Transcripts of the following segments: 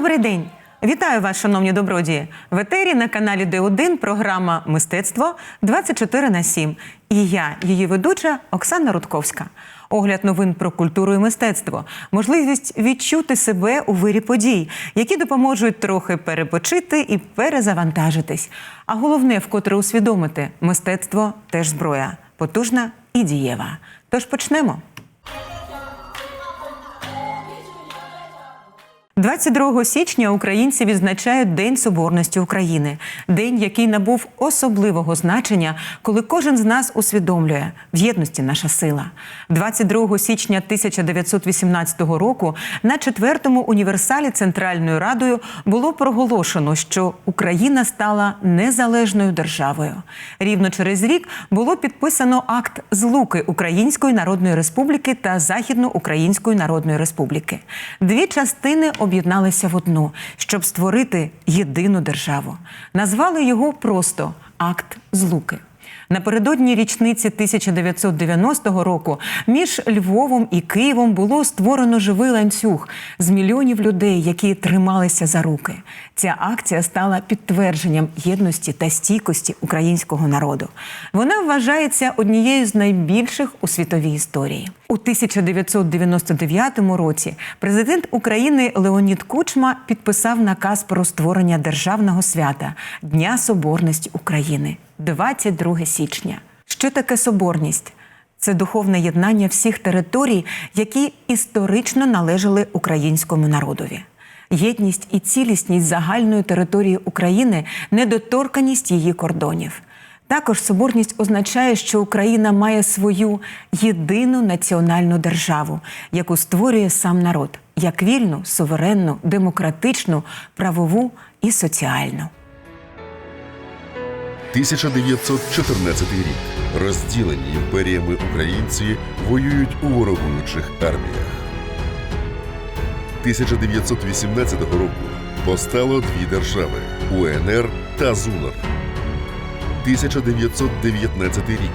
Добрий день! Вітаю вас, шановні добродії! В етері на каналі Д1 програма Мистецтво 24 на 7. І я, її ведуча Оксана Рудковська. Огляд новин про культуру і мистецтво, можливість відчути себе у вирі подій, які допоможуть трохи перепочити і перезавантажитись. А головне, вкотре усвідомити, мистецтво теж зброя, потужна і дієва. Тож почнемо. 22 січня українці відзначають День Соборності України, день, який набув особливого значення, коли кожен з нас усвідомлює в єдності наша сила. 22 січня 1918 року на четвертому універсалі Центральною Радою було проголошено, що Україна стала незалежною державою. Рівно через рік було підписано акт злуки Української Народної Республіки та Західноукраїнської Народної Республіки. Дві частини об'єдналися в одну, щоб створити єдину державу. Назвали його просто акт злуки. Напередодні річниці 1990 року між Львовом і Києвом було створено живий ланцюг з мільйонів людей, які трималися за руки. Ця акція стала підтвердженням єдності та стійкості українського народу. Вона вважається однією з найбільших у світовій історії. У 1999 році президент України Леонід Кучма підписав наказ про створення державного свята Дня Соборності України 22 січня. Що таке соборність? Це духовне єднання всіх територій, які історично належали українському народові. Єдність і цілісність загальної території України, недоторканість її кордонів. Також соборність означає, що Україна має свою єдину національну державу, яку створює сам народ, як вільну, суверенну, демократичну, правову і соціальну. 1914 рік. Розділені імперіями українці воюють у ворогуючих арміях. 1918 року постало дві держави УНР та ЗУНР. 1919 рік,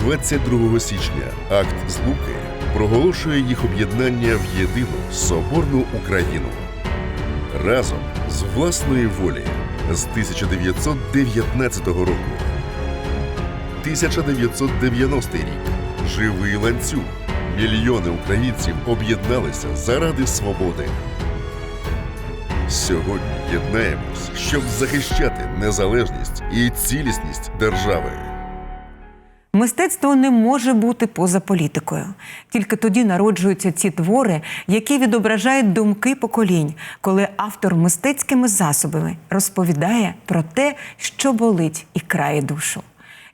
22 січня, акт злуки проголошує їх об'єднання в єдину соборну Україну. Разом з власної волі з 1919 року. 1990 рік. Живий ланцюг. Мільйони українців об'єдналися заради свободи. Сьогодні єднаємось, щоб захищати незалежність і цілісність держави. Мистецтво не може бути поза політикою. Тільки тоді народжуються ці твори, які відображають думки поколінь, коли автор мистецькими засобами розповідає про те, що болить і крає душу.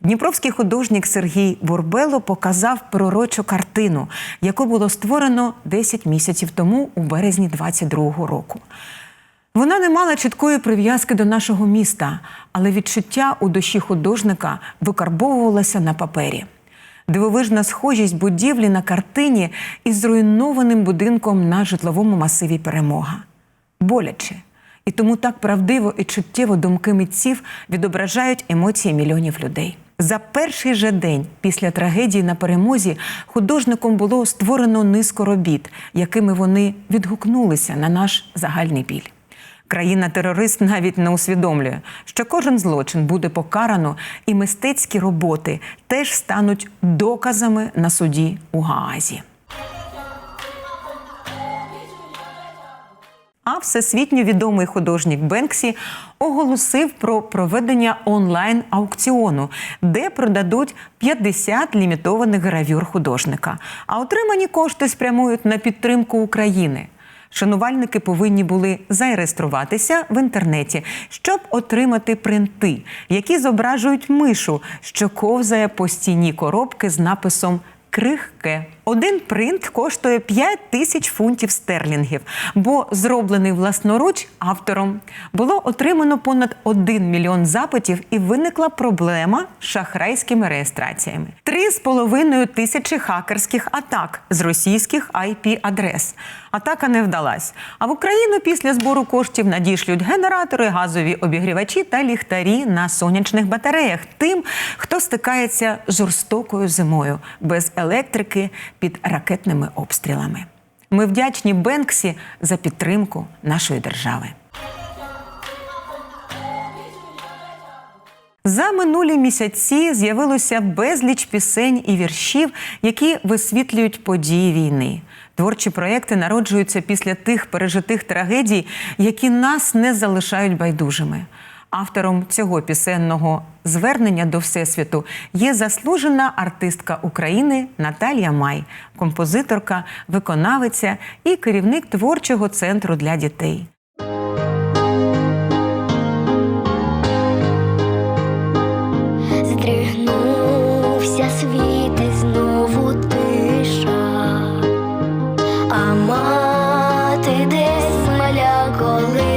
Дніпровський художник Сергій Бурбело показав пророчу картину, яку було створено 10 місяців тому у березні 22-го року. Вона не мала чіткої прив'язки до нашого міста, але відчуття у душі художника викарбовувалося на папері. Дивовижна схожість будівлі на картині із зруйнованим будинком на житловому масиві перемога. Боляче. І тому так правдиво і чуттєво думки митців відображають емоції мільйонів людей. За перший же день після трагедії на перемозі художником було створено низку робіт, якими вони відгукнулися на наш загальний біль. Країна-терорист навіть не усвідомлює, що кожен злочин буде покарано, і мистецькі роботи теж стануть доказами на суді у Гаазі. А всесвітньо відомий художник Бенксі оголосив про проведення онлайн-аукціону, де продадуть 50 лімітованих гравюр художника. А отримані кошти спрямують на підтримку України. Шанувальники повинні були зареєструватися в інтернеті, щоб отримати принти, які зображують мишу, що ковзає по стіні коробки з написом Крихке. Один принт коштує 5 тисяч фунтів стерлінгів, бо зроблений власноруч автором. Було отримано понад 1 мільйон запитів, і виникла проблема з шахрайськими реєстраціями. Три з половиною тисячі хакерських атак з російських IP-адрес. Атака не вдалась. А в Україну після збору коштів надішлють генератори, газові обігрівачі та ліхтарі на сонячних батареях тим, хто стикається з жорстокою зимою без електрики під ракетними обстрілами. Ми вдячні Бенксі за підтримку нашої держави. За минулі місяці з'явилося безліч пісень і віршів, які висвітлюють події війни. Творчі проекти народжуються після тих пережитих трагедій, які нас не залишають байдужими. Автором цього пісенного звернення до Всесвіту є заслужена артистка України Наталія Май, композиторка, виконавиця і керівник творчого центру для дітей. Здригнувся світ знову тиша, а мати десь маля колише,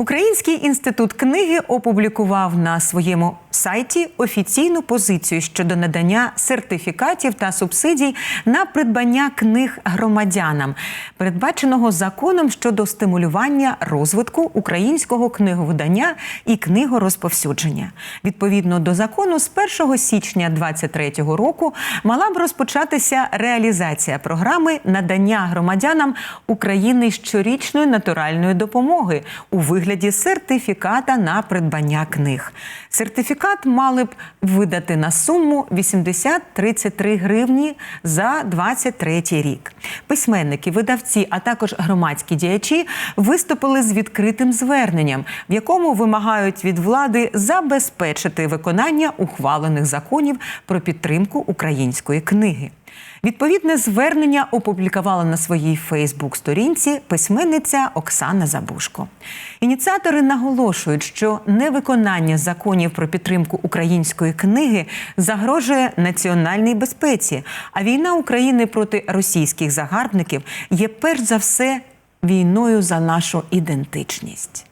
Український інститут книги опублікував на своєму сайті офіційну позицію щодо надання сертифікатів та субсидій на придбання книг громадянам, передбаченого законом щодо стимулювання розвитку українського книговидання і книгорозповсюдження. Відповідно до закону, з 1 січня 2023 року мала б розпочатися реалізація програми надання громадянам України щорічної натуральної допомоги у вигляді сертифіката на придбання книг. Сертифікат мали б видати на суму 80-33 гривні за 23 рік. Письменники, видавці, а також громадські діячі виступили з відкритим зверненням, в якому вимагають від влади забезпечити виконання ухвалених законів про підтримку української книги. Відповідне звернення опублікувала на своїй Фейсбук-сторінці письменниця Оксана Забушко. Ініціатори наголошують, що невиконання законів про підтримку української книги загрожує національній безпеці, а війна України проти російських загарбників є перш за все війною за нашу ідентичність.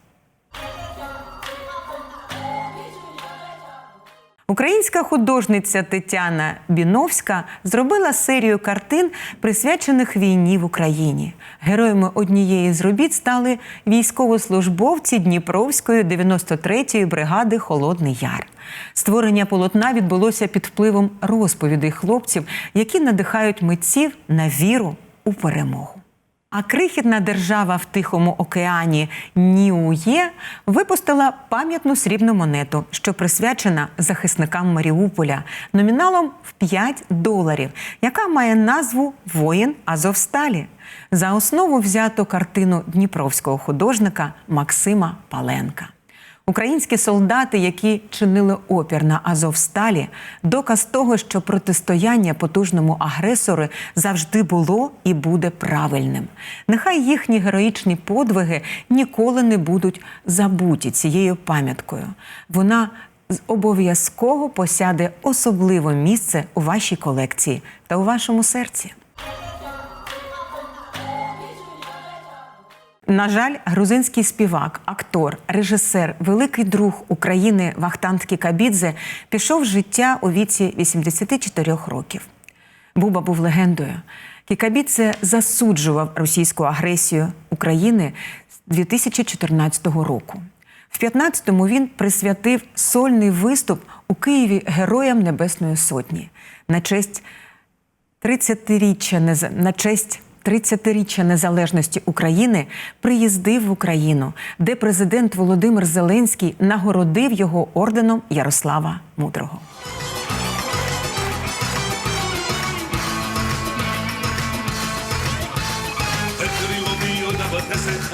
Українська художниця Тетяна Біновська зробила серію картин, присвячених війні в Україні. Героями однієї з робіт стали військовослужбовці Дніпровської 93-ї бригади Холодний Яр. Створення полотна відбулося під впливом розповідей хлопців, які надихають митців на віру у перемогу. А крихітна держава в Тихому океані Ніує випустила пам'ятну срібну монету, що присвячена захисникам Маріуполя номіналом в 5 доларів, яка має назву Воїн Азовсталі. За основу взято картину дніпровського художника Максима Паленка. Українські солдати, які чинили опір на Азовсталі, доказ того, що протистояння потужному агресору завжди було і буде правильним. Нехай їхні героїчні подвиги ніколи не будуть забуті цією пам'яткою. Вона обов'язково посяде особливе місце у вашій колекції та у вашому серці. На жаль, грузинський співак, актор, режисер, великий друг України Вахтанг Кікабідзе пішов з життя у віці 84 років. Буба був легендою. Кікабідзе засуджував російську агресію України з 2014 року. В 15-му він присвятив сольний виступ у Києві Героям Небесної Сотні на честь 30-річчя на честь 30-річчя незалежності України приїздив в Україну, де президент Володимир Зеленський нагородив його орденом Ярослава Мудрого.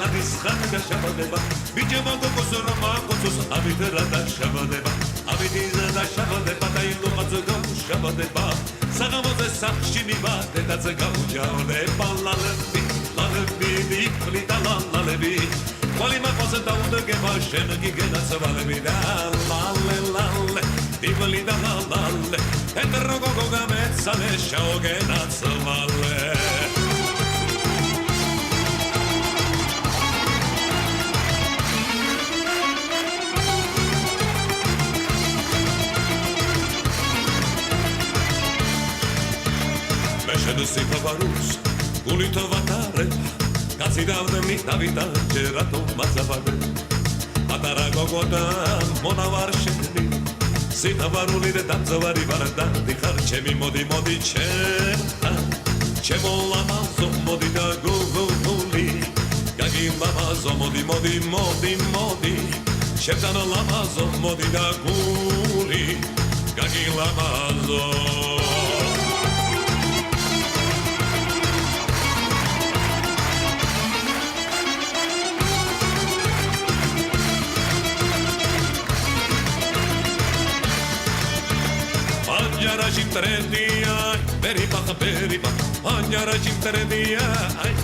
ადის ხანდა შაბადება. ბიჭო მოგოქოსო რომ მოგოქოსოს ამით რადა შაბადება. ამით რადა შაბადება და იმ ლოყაძე გამშაბადება. საღამოზე სახლში მივადე და ძე გამოჯავნება ლალები ლალები მიფლი და ლალები ყველი მაყოზე დაუდეგება შენ გიგენაცვალები და ლალე ლალე მიფლი და ლალე ეთროგოგოგამეცალე შაოგენაცვალე შენ სიფაბარუს გულით ვატარე გაციდავდე მის დავიდა ჯერატო მაზაბაგე პატარა გოგო და მონავარ შენი სიფაბარული და დამზავარი ვარ და დიხარ ჩემი მოდი მოდი ჩემთან. ჩემო ლამაზო მოდი და გოგო გული გაგი ლამაზო მოდი მოდი მოდი მოდი. ჩემთან ლამაზო მოდი და გული გაგი rajim terendiya Beri baka beri bak. Anya rajim terendiya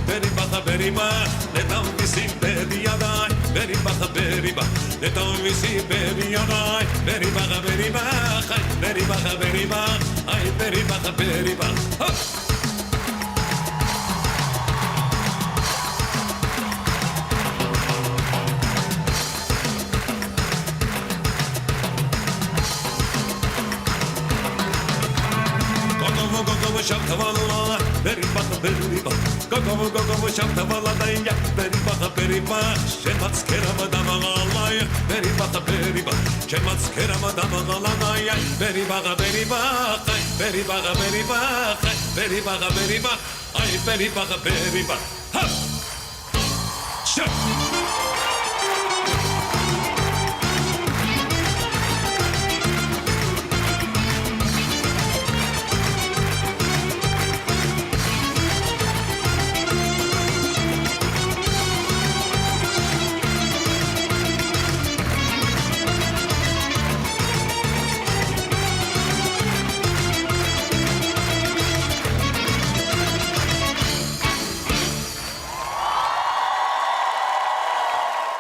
Beri baka beri bak. Ne tam visi beri yaday Beri baka beri bak. Ne tam visi beri yaday Beri baka beri bak. Beri baka beri bak. Beri baka beri bak. tavalola beri bata beri ba kokovo kokovo şam tavala da ya beri ba şemat kerama da mala ya beri bata beri ba şemat kerama da mala ya beri baga beri ba kay beri baga beri ba kay beri baga beri ba ay. Beri baga beri ba ha Shut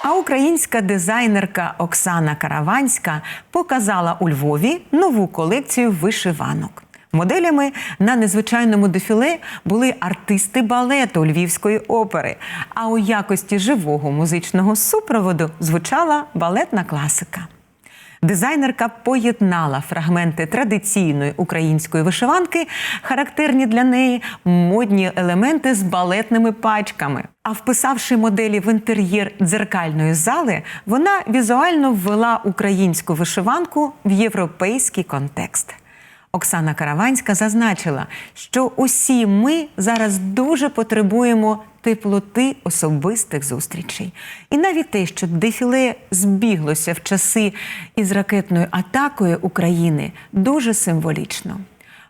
А українська дизайнерка Оксана Караванська показала у Львові нову колекцію вишиванок. Моделями на незвичайному дефіле були артисти балету Львівської опери. А у якості живого музичного супроводу звучала балетна класика. Дизайнерка поєднала фрагменти традиційної української вишиванки, характерні для неї модні елементи з балетними пачками. А вписавши моделі в інтер'єр дзеркальної зали, вона візуально ввела українську вишиванку в європейський контекст. Оксана Караванська зазначила, що усі ми зараз дуже потребуємо теплоти особистих зустрічей. І навіть те, що дефіле збіглося в часи із ракетною атакою України, дуже символічно.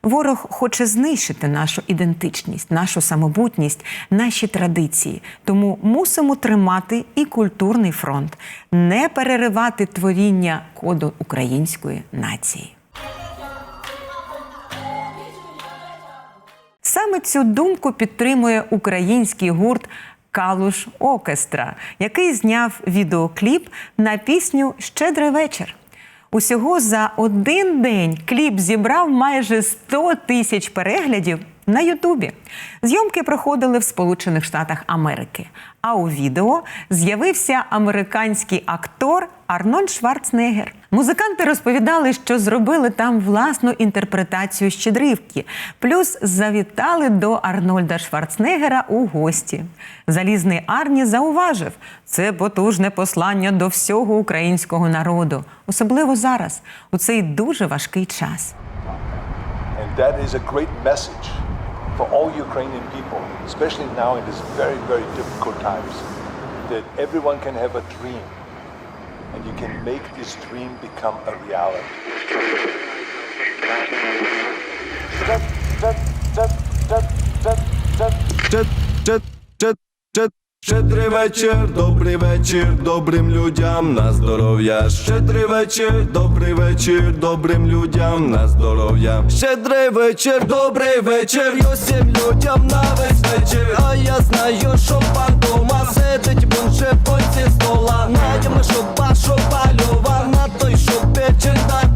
Ворог хоче знищити нашу ідентичність, нашу самобутність, наші традиції. Тому мусимо тримати і культурний фронт, не переривати творіння коду української нації. Саме цю думку підтримує український гурт Калуш Окестра, який зняв відеокліп на пісню Щедрий вечір. Усього за один день кліп зібрав майже 100 тисяч переглядів на Ютубі. Зйомки проходили в Сполучених Штатах Америки. А у відео з'явився американський актор Арнольд Шварценеггер. Музиканти розповідали, що зробили там власну інтерпретацію щедрівки, плюс завітали до Арнольда Шварценеггера у гості. Залізний Арні зауважив, це потужне послання до всього українського народу, особливо зараз, у цей дуже важкий час. And that is a great message for all Ukrainian people, especially now in these very, very difficult times, that everyone can have a dream and you can make this dream become a reality. Щедрий вечір, добрий вечір, добрим людям на здоров'я. Щедрий вечір, добрий вечір, добрим людям на здоров'я. Щедрий вечір, добрий вечір, усім людям на весь вечір. А я знаю, що пан дома сидить, ще понці стола. Наємо, що башу палюва, на той, що пече на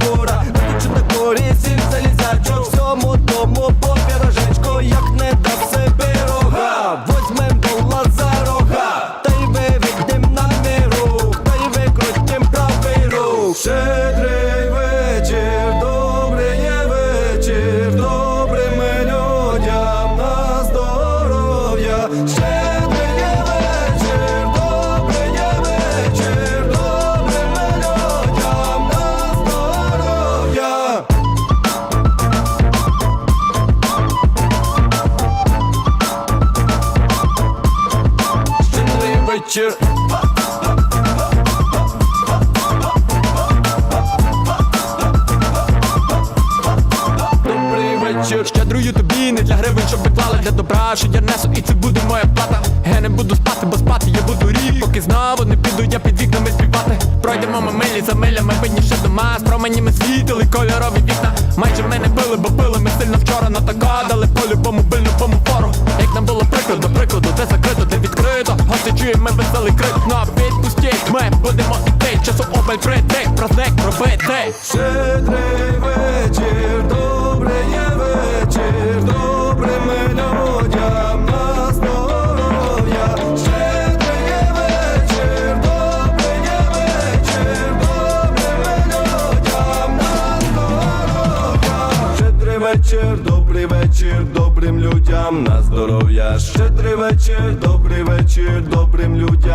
що я несу, і це буде моя плата. Я не буду спати, бо спати я буду рік, поки знову не піду, я під вікнами співати. Пройдемо ми милі за милями, видніше дома, променями світили кольорові вікна. Майже мене били, бо пили ми сильно вчора, на така дали по любому пильному фору. Як нам було прикро, до прикладу, де закрито, де відкрито. Гости чуємо веселий крик, на відпусті. Ми будемо іти, часу обаль прийти, праздник робити. Щедрий вечір,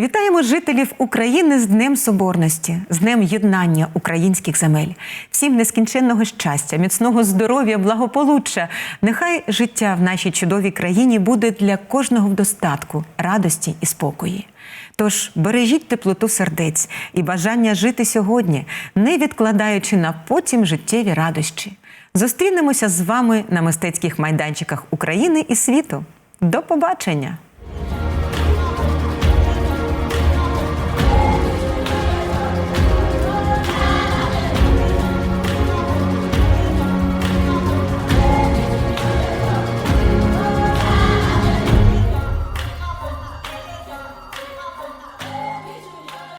Вітаємо жителів України з Днем Соборності, з Днем єднання українських земель. Всім нескінченного щастя, міцного здоров'я, благополуччя. Нехай життя в нашій чудовій країні буде для кожного в достатку, радості і спокої. Тож бережіть теплоту сердець і бажання жити сьогодні, не відкладаючи на потім життєві радощі. Зустрінемося з вами на мистецьких майданчиках України і світу. До побачення!